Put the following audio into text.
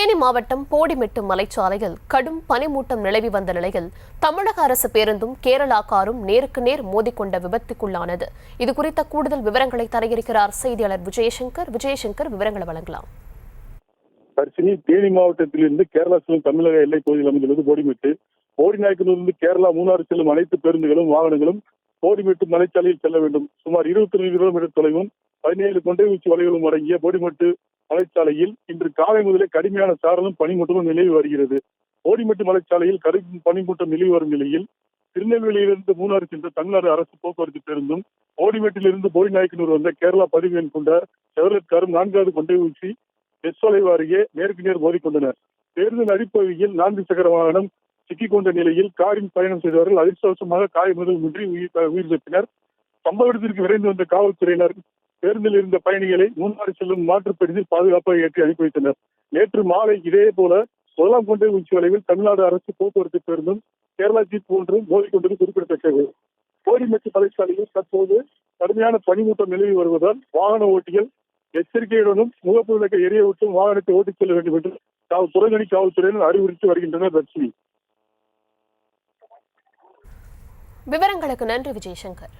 தேனி மாவட்டம் போடிமெட்டு மலைச்சாலையில் கடும் பனிமூட்டம் நிலவி வந்த நிலையில் தமிழக அரசு பேருந்தும் கேரளா காரும் நேருக்கு நேர் மோதிக்கொண்ட விபத்துக்குள்ளானது. இது குறித்த கூடுதல் விவரங்களை தர செய்தியாளர் விஜயசங்கர். விஜயசங்கர் விவரங்களை வழங்கலாம். தர்ஷினி தேனி மாவட்டத்திலிருந்து கேரளா செல்லும் தமிழக எல்லை பகுதியில் அமைந்துள்ளது போடிமெட்டு. போடிநாயக்கனூரிலிருந்து கேரளா மூணாறு செல்லும் அனைத்து பேருந்துகளும் வாகனங்களும் போடிமெட்டு மலைச்சாலையில் செல்ல வேண்டும். சுமார் இருபத்தி ரெண்டு கிலோமீட்டர் தொலைவும் பதினேழு கொண்டை உச்சி வலைகளும் அடங்கிய போடிமெட்டு மலைச்சாலையில் இன்று காலை முதலே கடுமையான சாரலும் பனிமூட்டமும் நிலவி வருகிறது. ஓடிமட்டு மலைச்சாலையில் கடும் பனிமூட்டம் நிலவி வரும் நிலையில் திருநெல்வேலியிலிருந்து மூணாறு சென்ற தமிழ்நாடு அரசு போக்குவரத்து பேருந்தும் போடிமெட்டிலிருந்து போடிநாயக்கனூர் வந்த கேரளா பதிவு எண் கொண்ட செவலட் காரும் நான்காவது கொண்டை ஊற்றி எஸ்வலைவு அருகே நேருக்கு நேர் மோதிக்கொண்டனர். பேருந்தின் அடிப்பகுதியில் நான்கு சக்கர வாகனம் சிக்கிக்கொண்ட நிலையில் காரின் பயணம் செய்தவர்கள் அதிர்ஷ்டவசமாக காயமுதலுமின்றி உயிர் உயிர் தப்பினர் சம்பவ இடத்திற்கு விரைந்து வந்த காவல்துறையினர் பேருந்தில் இருந்த பயணிகளை மூன்றாறு செல்லும் மாற்றுப் பேருந்தில் பாதுகாப்பாக ஏற்றி அனுப்பி வைத்தனர். நேற்று மாலை இதே போல முதலாம் கொண்டை உச்சி வளைவில் தமிழ்நாடு அரசு போக்குவரத்து பேருந்தும் கேரளா ஜீப் ஒன்றும் மோதிக்கொண்டது குறிப்பிடத்தக்கது. கோடிமெட்டு மலைச்சாலையில் தற்போது கடுமையான பனிமூட்டம் நிலவி வருவதால் வாகன ஓட்டிகள் எச்சரிக்கையுடனும் முகப்பு விளக்கை எரிய விட்டும் வாகனத்தை ஓட்டிச் செல்ல வேண்டும் என்று காவல் புறங்கணி காவல்துறையினர் அறிவுறுத்தி வருகின்றனர் தர்ஷினி விவரங்களுக்கு நன்றி விஜயசங்கர்.